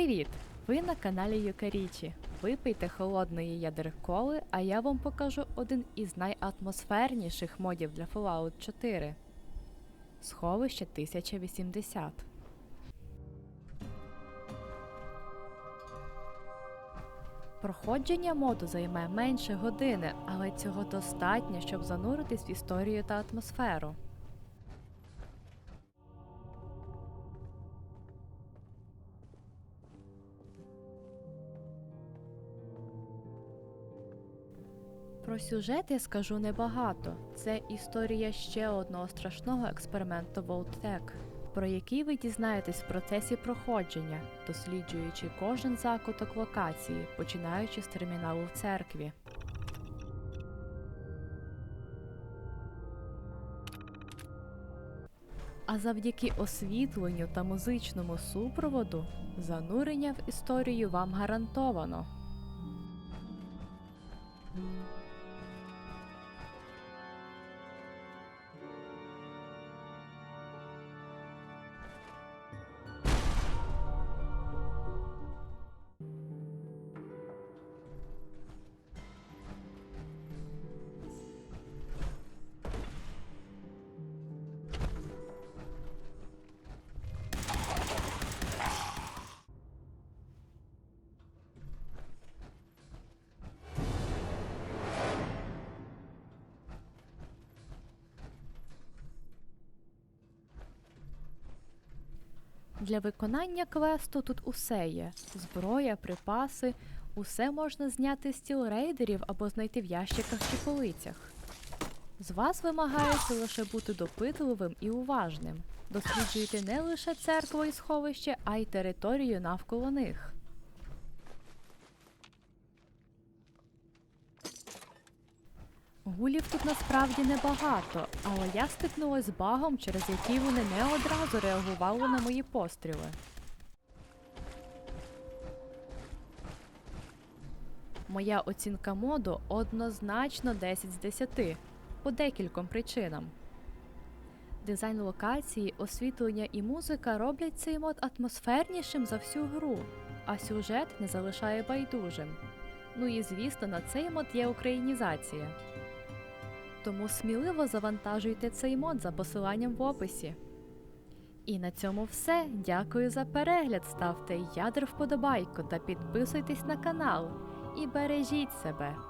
Привіт! Ви на каналі Юкарічі. Випийте холодної ядерколи, а я вам покажу один із найатмосферніших модів для Fallout 4. Сховище 1080. Проходження моду займе менше години, але цього достатньо, щоб зануритись в історію та атмосферу. Про сюжет я скажу небагато. Це історія ще одного страшного експерименту Волтек, про який ви дізнаєтесь в процесі проходження, досліджуючи кожен закуток локації, починаючи з терміналу в церкві. А завдяки освітленню та музичному супроводу занурення в історію вам гарантовано. Для виконання квесту тут усе є: зброя, припаси, усе можна зняти з тіл рейдерів або знайти в ящиках чи полицях. З вас вимагається лише бути допитливим і уважним. Досліджуйте не лише церкву і сховище, а й територію навколо них. Гулів тут насправді небагато, але я стикнулась з багом, через який вони не одразу реагували на мої постріли. Моя оцінка моду однозначно 10 з 10 по декільком причинам. Дизайн локації, освітлення і музика роблять цей мод атмосфернішим за всю гру, а сюжет не залишає байдужим. Ну і звісно, на цей мод є українізація. Тому сміливо завантажуйте цей мод за посиланням в описі. І на цьому все. Дякую за перегляд. Ставте ядер вподобайку та підписуйтесь на канал. І бережіть себе.